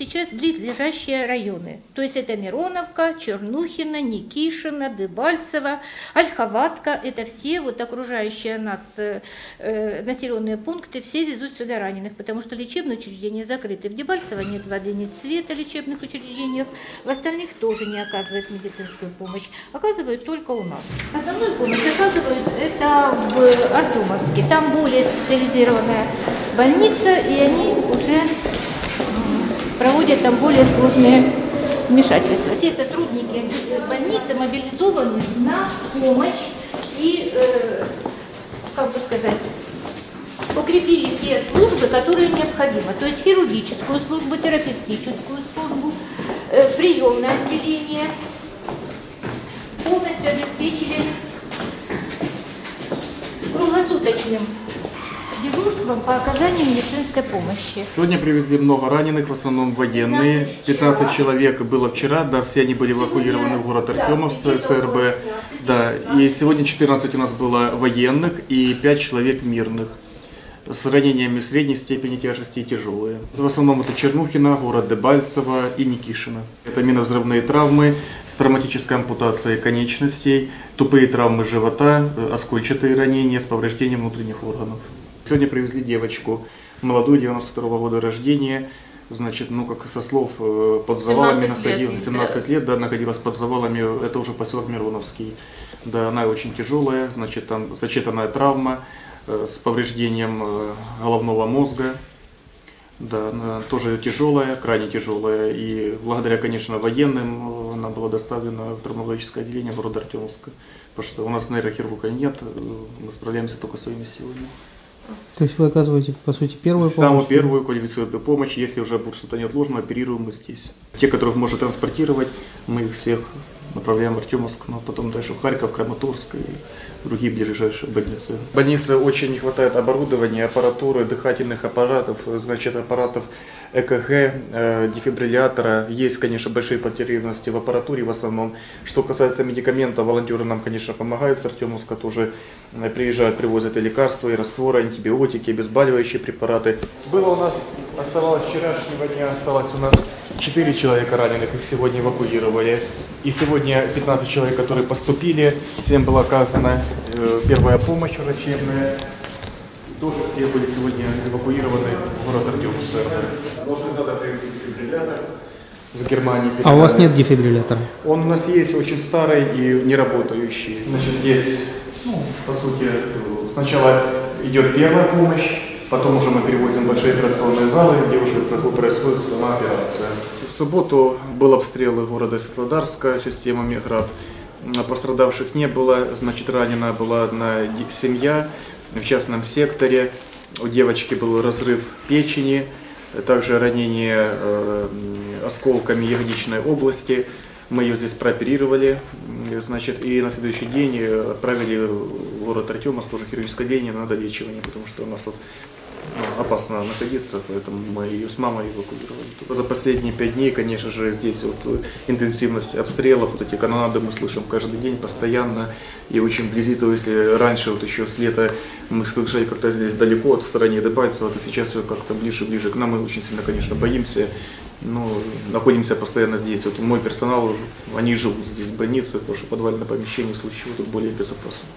сейчас близлежащие районы. То есть это Мироновка, Чернухина, Никишина, Дебальцево, Ольховатка. Это все вот окружающие нас э, э, населенные пункты, все везут сюда раненых, потому что лечебные учреждения закрыты. В Дебальцево нет воды, нет света в лечебных учреждениях. В остальных тоже не оказывают медицинскую помощь. Оказывают только у нас. Основную помощь оказывают это в Артемовске. Там более специализированная больница, и они уже проводят там более сложные вмешательства. Все сотрудники больницы мобилизованы на помощь и, э, как бы сказать, укрепили те службы, которые необходимы. То есть хирургическую службу, терапевтическую службу, э, приемное отделение. Полностью обеспечили круглосуточным дежурством по оказанию медицинской помощи. Сегодня привезли много раненых, в основном военные. 15 человек было вчера, да, все они были эвакуированы в город Артемовск, ЦРБ. Да, и сегодня 14 у нас было военных и 5 человек мирных с ранениями средней степени тяжести и тяжелые. В основном это Чернухина, город Дебальцево и Никишина. Это миновзрывные травмы с травматической ампутацией конечностей, тупые травмы живота, э, оскольчатые ранения с повреждением внутренних органов. Сегодня привезли девочку, молодую, 92 -го года рождения, значит, ну как со слов э, под завалами 17 лет, находилась, 17 лет, да, находилась под завалами, это уже поселок Мироновский. Да, она очень тяжелая, значит, там сочетанная травма э, с повреждением э, головного мозга. Да, она тоже тяжелая, крайне тяжелая. И благодаря, конечно, военным э, она была доставлена в травматологическое отделение города Артемовска. Потому что у нас нейрохирурга нет, э, мы справляемся только своими силами. То есть вы оказываете, по сути, первую помощь? Самую первую квалифицированную помощь, если уже будет что-то неотложно, оперируем мы здесь. Те, которых можно транспортировать, мы их всех направляем в Артемовск, но потом дальше в Харьков, Краматорск и другие ближайшие больницы. Больнице очень не хватает оборудования, аппаратуры, дыхательных аппаратов, значит, аппаратов ЭКГ, э, дефибриллятора. Есть, конечно, большие потребности в аппаратуре в основном. Что касается медикаментов, волонтеры нам, конечно, помогают с Артемовска тоже. Э, Приезжают, привозят и лекарства, и растворы, антибиотики, обезболивающие препараты. Было у нас, оставалось вчерашнего дня, осталось у нас 4 человека раненых, их сегодня эвакуировали. И сегодня 15 человек, которые поступили, всем была оказана э, первая помощь врачебная. Тоже все были сегодня эвакуированы в город Артемовск. Должны привезти дефибриллятор с Германии. А у вас нет дефибриллятора? Он у нас есть очень старый и не работающий. Значит, здесь, ну, по сути, сначала идет первая помощь, потом уже мы перевозим большие операционные залы, где уже происходит сама операция. В субботу был обстрел города Светлодарска, система Меград. Пострадавших не было, значит, ранена была одна семья в частном секторе. У девочки был разрыв печени, также ранение э, осколками ягодичной области. Мы ее здесь прооперировали, значит, и на следующий день э, отправили в город Артемовск, тоже хирургическое отделение на долечивание, потому что у нас тут ну, опасно находиться, поэтому мы ее с мамой эвакуировали. За последние пять дней, конечно же, здесь вот э, интенсивность обстрелов, вот эти канонады мы слышим каждый день постоянно и очень вблизи. То есть э, раньше вот еще с лета мы слышали как-то здесь далеко от стороны Дебальцева, то сейчас все как-то ближе-ближе к нам. Мы очень сильно, конечно, боимся. Но находимся постоянно здесь. Вот мой персонал, они живут здесь в больнице, потому что подвальное помещение чего тут более безопасно.